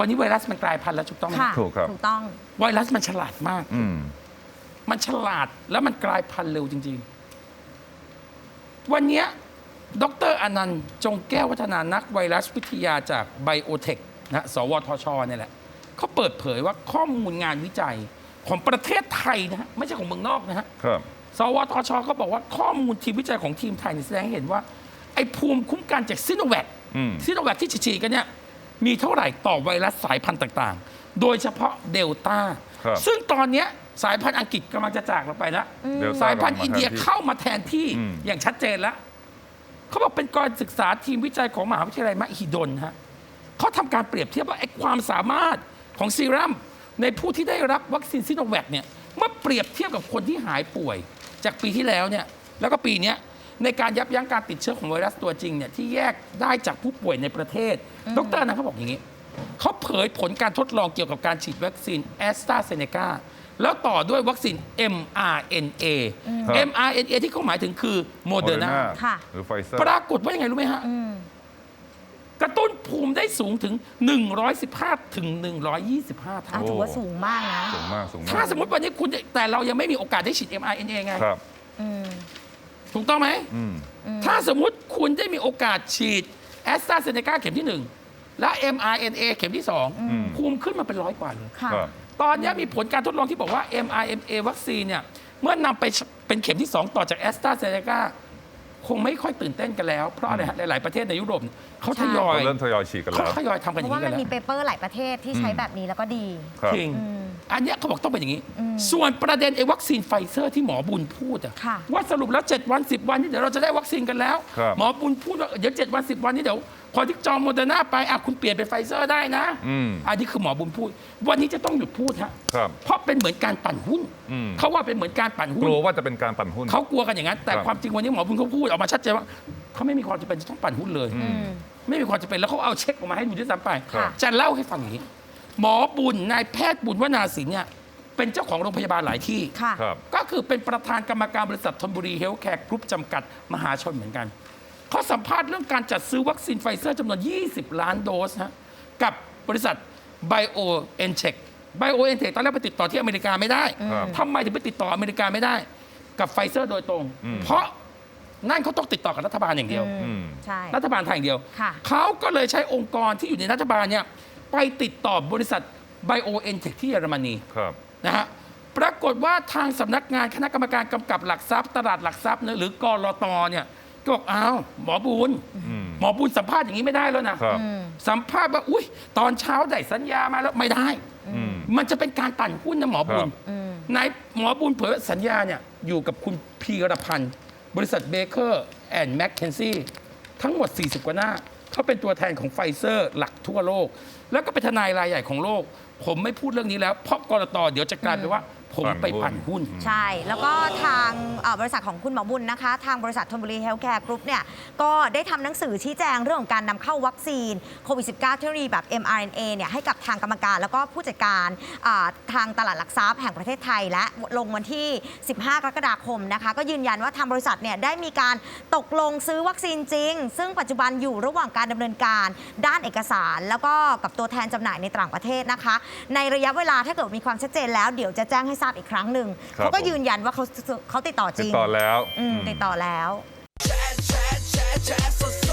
วันนี้ไวรัสมันกลายพันธุ์แล้วถูกต้องไหมค่ะถูกครับ ถูกต้อง ไวรัสมันฉลาดมาก อืม มันฉลาดแล้วมันกลายพันธุ์เร็วจริง ๆ วันเนี้ยดรอนันต์จงแก้ววัฒนานักไวรัสวิทยาจากไบโอเทคนะสวทชเนี่ยแหละเขาเปิดเผยว่าข้อมูลงานวิจัยของประเทศไทยนะฮะไม่ใช่ของเมืองนอกนะฮะ ครับ สวทชก็บอกว่าข้อมูลทีมวิจัยของทีมไทยเนี่ยแสดงให้เห็นว่า ไอ้ภูมิคุ้มกันจากซิโนแวคอืม ซิโนแวคที่ฉีดๆกันเนี่ย มีเท่าไหร่ต่อไวรัสสายพันธุ์ต่างๆ โดยเฉพาะเดลต้า ครับซึ่งตอนเนี้ยสายพันธุ์อังกฤษกำลังจะจากเราไปแล้ว เดลต้สายพันธุ์กำลังมาอินเดียแทนที่เข้ามาแทนที่อืม อย่างชัดเจนแล้ว เขาบอกเป็นการศึกษาทีมวิจัยของมหาวิทยาลัยมหิดลฮะเขาทำการเปรียบเทียบว่าไอ้ความสามารถของซีรัมในผู้ที่ได้รับวัคซีนซิโนแวคเนี่ยเมื่อเปรียบเทียบกับคนที่หายป่วย จากปีที่แล้วเนี่ยแล้วก็ปีเนี้ย ในการยับยั้งการติดเชื้อของไวรัสตัวจริงเนี่ยที่แยกได้จากผู้ป่วยในประเทศ ดรนะเขาบอกอย่างนี้ เขาเผยผลการทดลองเกี่ยวกับการฉีดวัคซีนแอสตราเซเนกาแล้วต่อด้วยวัคซีน mRNA ครับ mRNA ที่เขาหมายถึงคือโมเดอร์นา Moderna ค่ะ หรือไฟเซอร์ปรากฏว่ายังไงรู้ไหมฮะ อืม กระตุ้นภูมิได้สูงถึง 115 ถึง 125เท่าอะถือว่าสูงมากนะ สูงมาก สูงมากถ้าสมมติวันนี้คุณแต่เรายังไม่มีโอกาสได้ฉีด mRNA ไง ครับ อืม ถูกต้องไหม อืม ถ้าสมมุติคุณได้มีโอกาสฉีดแอสตราเซเนกาเข็มที่ 1 และ mRNA เข็มที่ อืม 2 ภูมิขึ้นมาเป็นร้อยกว่าเลย ค่ะครับตอนนี้มีผลการทดลองที่บอกว่า mRNA วัคซีนเนี่ย เมื่อนำไปเป็นเข็มที่ 2 ต่อจากแอสตราเซเนกาคงไม่ค่อยตื่นเต้นกันแล้ว เพราะอะไรฮะ หลาย ๆ ประเทศในยุโรปเนี่ยเขาทยอยเริ่มทยอยฉีดกันเขาแล้วทยอยทำกันอเพย่างราะว่านี้กัมันนแล้วมีเปเปอร์หลายประเทศที่ใช้แบบนี้แล้วก็ดี ครับ จริง อืม อันเนี้ยเขาบอกต้องเป็นอย่างนี้อืมส่วนประเด็นไอ้วัคซีนไฟเซอร์ที่หมอบุญพูดอะค่ะ ว่าสรุปแล้ว 7 วัน 10 วันนี้เดี๋ยวเราจะได้วัคซีนกันแล้ว ครับ หมอบุญพูดว่าเดี๋ยว 7 วัน 10 วันนี้เดี๋ยวคนที่จองโมเดอร์นาไปอะคุณเปลี่ยนเป็นไฟเซอร์ได้นะอืมอันนี้คือหมอบุญพูด วันนี้จะต้องหยุดพูดฮะครับ เพราะเป็นเหมือนการปั่นหุ้นอืมเขาว่าเป็นเหมือนการปั่นกหุ้นลัวว่าจะเป็นการปั่นหุ้น เขากลัวกันอย่างนั้น แต่ครับ ความจริงวันนี้หมอบุญเขาพูดออกมาชัดเจนว่าเขาไม่มีความจำเป็นจะต้องปั่นหุ้นเลยอือืมไม่มีความจำเป็นแล้วเขาเอาเช็คออกมาให้ดูด้วยซ้ำไป ครับ จะเล่าให้ฟังอย่างนี้ หมอบุญนายแพทย์บุญวนาสินเนี่ยเป็นเจ้าของโรงพยาบาลหลายที่ ค่ะ ครับ ก็คือเป็นประธานกรรมการบริษัทธนบุรีเฮลท์แคร์กรุ๊ปจำกัดมหาชนเหมือนกัน เขาสัมภาษณ์เรื่องการจัดซื้อวัคซีนไฟเซอร์จำนวน 20 ล้านโดสฮะกับบริษัท BioNTech BioNTech ตอนแรกไปติดต่อที่อเมริกาไม่ได้ครับ ทำไมถึงไปติดต่ออเมริกาไม่ได้ กับไฟเซอร์โดยตรง อืม เพราะนั่นเขาต้องติดต่อกับรัฐบาลอย่างเดียว อืม ใช่ รัฐบาลไทยอย่างเดียว ค่ะ เขาก็เลยใช้องค์กรที่อยู่ในรัฐบาลเนี่ย ไปติดต่อบริษัท BioNTech ที่เยอรมนีครับนะฮะปรากฏว่าทางสำนักงานคณะกรรมการกำกับหลักทรัพย์ตลาดหลักทรัพย์เนี่ยหรือกรตเนี่ยก็บอกอ้าวหมอบุญอืมหมอบุญสัมภาษณ์อย่างนี้ไม่ได้แล้วนะครับอืมสัมภาษณ์ว่าอุ้ยตอนเช้าได้สัญญามาแล้วไม่ได้อืมมันจะเป็นการปั่นหุ้นนะหมอบุญครับอืมนายหมอบุญเผยว่าสัญญาเนี่ยอยู่กับคุณพีรพันธ์บริษัทเบเกอร์แอนด์แมคเคนซี่ทั้งหมด 40 กว่าหน้า เขาเป็นตัวแทนของไฟเซอร์หลักทั่วโลก แล้วก็เป็นทนายรายใหญ่ของโลก ผมไม่พูดเรื่องนี้แล้วเพราะกรตเดี๋ยวจะกลายเป็นว่า ผมไปปั่นหุ้น ใช่ แล้วก็ทางเอ่อบริษัทของคุณหมอบุญนะคะ ทางบริษัทธนบุรีเฮลท์แคร์กรุ๊ปเนี่ย ก็ได้ทำหนังสือชี้แจงเรื่องของการนำเข้าวัคซีนโควิด -19 เทคโนโลยีแบบ mRNA เนี่ยให้กับทางกรรมการแล้วก็ผู้จัดการอ่าทางตลาดหลักทรัพย์แห่งประเทศไทย และลงวันที่ 15 กรกฎาคมนะคะ ก็ยืนยันว่าทางบริษัทเนี่ยได้มีการตกลงซื้อวัคซีนจริง ซึ่งปัจจุบันอยู่ระหว่างการดำเนินการด้านเอกสาร แล้วก็กับตัวแทนจำหน่ายในต่างประเทศนะคะ ในระยะเวลาถ้าเกิดมีความชัดเจนแล้วเดี๋ยวจะแจ้งให้ทราบอีกครั้งหนึ่งครับเขาก็ผม ยืนยันว่าเขาเขาติดต่อจติดริงต่อแล้วอืมติดต่อแล้ว แชร์แชร์แชร์แชร์สดสดแชร์แชร์แชร์สด